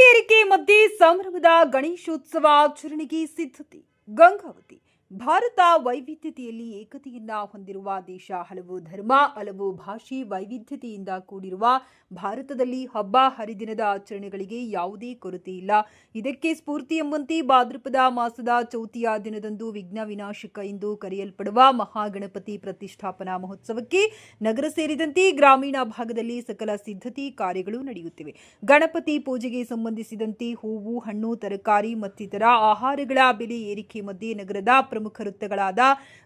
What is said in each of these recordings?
ಏರಿಕೆ ಮಧ್ಯೆ ಸಂಭ್ರಮದ ಗಣೇಶೋತ್ಸವ ಆಚರಣೆಗೆ ಸಿದ್ಧತೆ. ಗಂಗಾವತಿ ಭಾರತ ವೈವಿಧ್ಯತೆಯಲ್ಲಿ ಏಕತೆಯನ್ನ ಹೊಂದಿರುವ ದೇಶ ಹಲವು ಧರ್ಮ, ಹಲವು ಭಾಷೆ ವೈವಿಧ್ಯತೆಯಿಂದ ಕೂಡಿರುವ ಭಾರತದಲ್ಲಿ ಹಬ್ಬ, ಹರಿದಿನದ ಆಚರಣೆಗಳಿಗೆ ಯಾವುದೇ ಕೊರತೆ ಇಲ್ಲ. ಇದಕ್ಕೆ ಸ್ಫೂರ್ತಿ ಎಂಬಂತೆ ಭಾದ್ರಪದ ಮಾಸದ ಚೌತಿಯ ದಿನದಂದು ವಿಘ್ನ ವಿನಾಶಕ ಎಂದು ಕರೆಯಲ್ಪಡುವ ಮಹಾಗಣಪತಿ ಪ್ರತಿಷ್ಠಾಪನಾ ಮಹೋತ್ಸವಕ್ಕೆ ನಗರ ಸೇರಿದಂತೆ ಗ್ರಾಮೀಣ ಭಾಗದಲ್ಲಿ ಸಕಲ ಸಿದ್ಧತೆ ಕಾರ್ಯಗಳು ನಡೆಯುತ್ತಿವೆ. ಗಣಪತಿ ಪೂಜೆಗೆ ಸಂಬಂಧಿಸಿದಂತೆ ಹೂವು, ಹಣ್ಣು, ತರಕಾರಿ ಮತ್ತಿತರ ಆಹಾರಗಳ ಬೆಲೆ ಏರಿಕೆ ಮಧ್ಯೆ ನಗರದ ಪ್ರಮುಖ ವೃತ್ತಗಳಾದ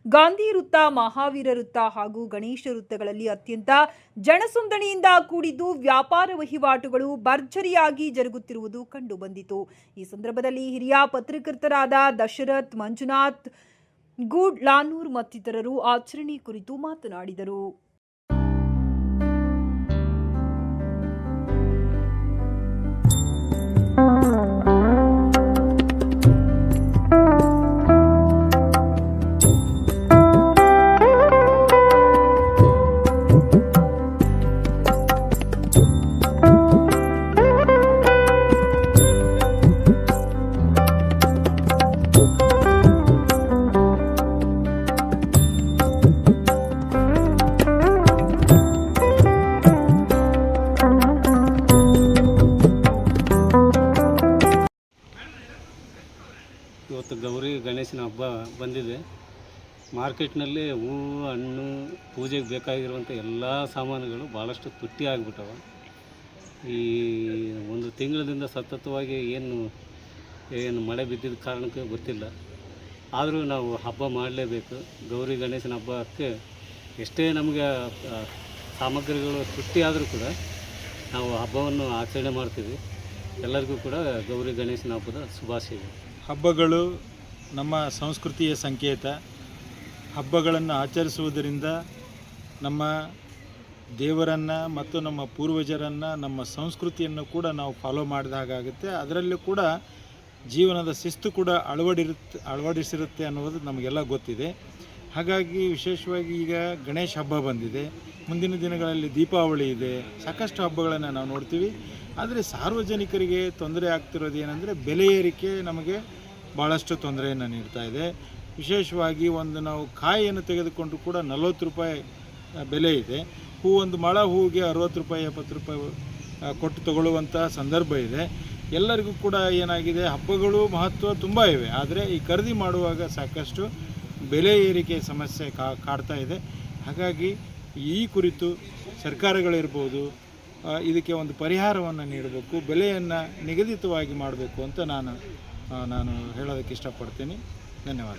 ಗಾಂಧಿ ವೃತ್ತ, ಮಹಾವೀರ ವೃತ್ತ ಹಾಗೂ ಗಣೇಶ ವೃತ್ತಗಳಲ್ಲಿ ಅತ್ಯಂತ ಜನಸುಂದಣಿಯಿಂದ ಕೂಡಿದ್ದು ವ್ಯಾಪಾರ ವಹಿವಾಟುಗಳು ಭರ್ಜರಿಯಾಗಿ ಜರುಗುತ್ತಿರುವುದು ಕಂಡುಬಂದಿತು. ಈ ಸಂದರ್ಭದಲ್ಲಿ ಹಿರಿಯ ಪತ್ರಕರ್ತರಾದ ದಶರಥ್, ಮಂಜುನಾಥ್, ಗೂಡ್, ಲಾನೂರ್ ಮತ್ತಿತರರು ಆಚರಣೆ ಕುರಿತು ಮಾತನಾಡಿದರು. ಇವತ್ತು ಗೌರಿ ಗಣೇಶನ ಹಬ್ಬ ಬಂದಿದೆ. ಮಾರ್ಕೆಟ್ನಲ್ಲಿ ಹೂವು, ಹಣ್ಣು, ಪೂಜೆಗೆ ಬೇಕಾಗಿರುವಂಥ ಎಲ್ಲ ಸಾಮಾನುಗಳು ಭಾಳಷ್ಟು ತುಟ್ಟಿ ಆಗಿಬಿಟ್ಟವೆ. ಈ ಒಂದು ತಿಂಗಳಿಂದ ಸತತವಾಗಿ ಏನು ಏನು ಮಳೆ ಬಿದ್ದಿದ್ದ ಕಾರಣಕ್ಕೆ ಗೊತ್ತಿಲ್ಲ. ಆದರೂ ನಾವು ಹಬ್ಬ ಮಾಡಲೇಬೇಕು. ಗೌರಿ ಗಣೇಶನ ಹಬ್ಬಕ್ಕೆ ಎಷ್ಟೇ ನಮಗೆ ಸಾಮಗ್ರಿಗಳು ತುಟ್ಟಿ ಆದರೂ ಕೂಡ ನಾವು ಹಬ್ಬವನ್ನು ಆಚರಣೆ ಮಾಡ್ತೀವಿ. ಎಲ್ಲರಿಗೂ ಕೂಡ ಗೌರಿ ಗಣೇಶನ ಹಬ್ಬದ ಶುಭಾಶಯಗಳು. ಹಬ್ಬಗಳು ನಮ್ಮ ಸಂಸ್ಕೃತಿಯ ಸಂಕೇತ. ಹಬ್ಬಗಳನ್ನು ಆಚರಿಸುವುದರಿಂದ ನಮ್ಮ ದೇವರನ್ನು ಮತ್ತು ನಮ್ಮ ಪೂರ್ವಜರನ್ನು, ನಮ್ಮ ಸಂಸ್ಕೃತಿಯನ್ನು ಕೂಡ ನಾವು ಫಾಲೋ ಮಾಡಿದ ಹಾಗಾಗುತ್ತೆ ಅದರಲ್ಲೂ ಕೂಡ ಜೀವನದ ಶಿಸ್ತು ಕೂಡ ಅಳವಡಿರುತ್ತೆ ಅಳವಡಿಸಿರುತ್ತೆ ಅನ್ನೋದು ನಮಗೆಲ್ಲ ಗೊತ್ತಿದೆ. ಹಾಗಾಗಿ ವಿಶೇಷವಾಗಿ ಈಗ ಗಣೇಶ ಹಬ್ಬ ಬಂದಿದೆ. ಮುಂದಿನ ದಿನಗಳಲ್ಲಿ ದೀಪಾವಳಿ ಇದೆ. ಸಾಕಷ್ಟು ಹಬ್ಬಗಳನ್ನು ನಾವು ನೋಡ್ತೀವಿ. ಆದರೆ ಸಾರ್ವಜನಿಕರಿಗೆ ತೊಂದರೆ ಆಗ್ತಿರೋದು ಏನಂದರೆ ಬೆಲೆ ಏರಿಕೆ ನಮಗೆ ಭಾಳಷ್ಟು ತೊಂದರೆಯನ್ನು ನೀಡ್ತಾ ಇದೆ. ವಿಶೇಷವಾಗಿ ಒಂದು ನಾವು ಕಾಯಿಯನ್ನು ತೆಗೆದುಕೊಂಡು ಕೂಡ ನಲವತ್ತು ರೂಪಾಯಿ ಬೆಲೆ ಇದೆ. ಹೂ ಒಂದು ಮಳ ಹೂವಿಗೆ ಅರುವತ್ತು ರೂಪಾಯಿ, ಎಪ್ಪತ್ತು ರೂಪಾಯಿ ಕೊಟ್ಟು ತಗೊಳ್ಳುವಂಥ ಸಂದರ್ಭ ಇದೆ. ಎಲ್ಲರಿಗೂ ಕೂಡ ಏನಾಗಿದೆ, ಹಬ್ಬಗಳು ಮಹತ್ವ ತುಂಬ ಇವೆ. ಆದರೆ ಈ ಖರೀದಿ ಮಾಡುವಾಗ ಸಾಕಷ್ಟು ಬೆಲೆ ಏರಿಕೆ ಸಮಸ್ಯೆ ಕಾಡ್ತಾ ಇದೆ. ಹಾಗಾಗಿ ಈ ಕುರಿತು ಸರ್ಕಾರಗಳಿರ್ಬೋದು ಇದಕ್ಕೆ ಒಂದು ಪರಿಹಾರವನ್ನು ನೀಡಬೇಕು ಬೆಲೆಯನ್ನು ನಿಗದಿತವಾಗಿ ಮಾಡಬೇಕು ಅಂತ ನಾನು ನಾನು ಹೇಳೋದಕ್ಕೆ ಇಷ್ಟಪಡ್ತೀನಿ. ಧನ್ಯವಾದ.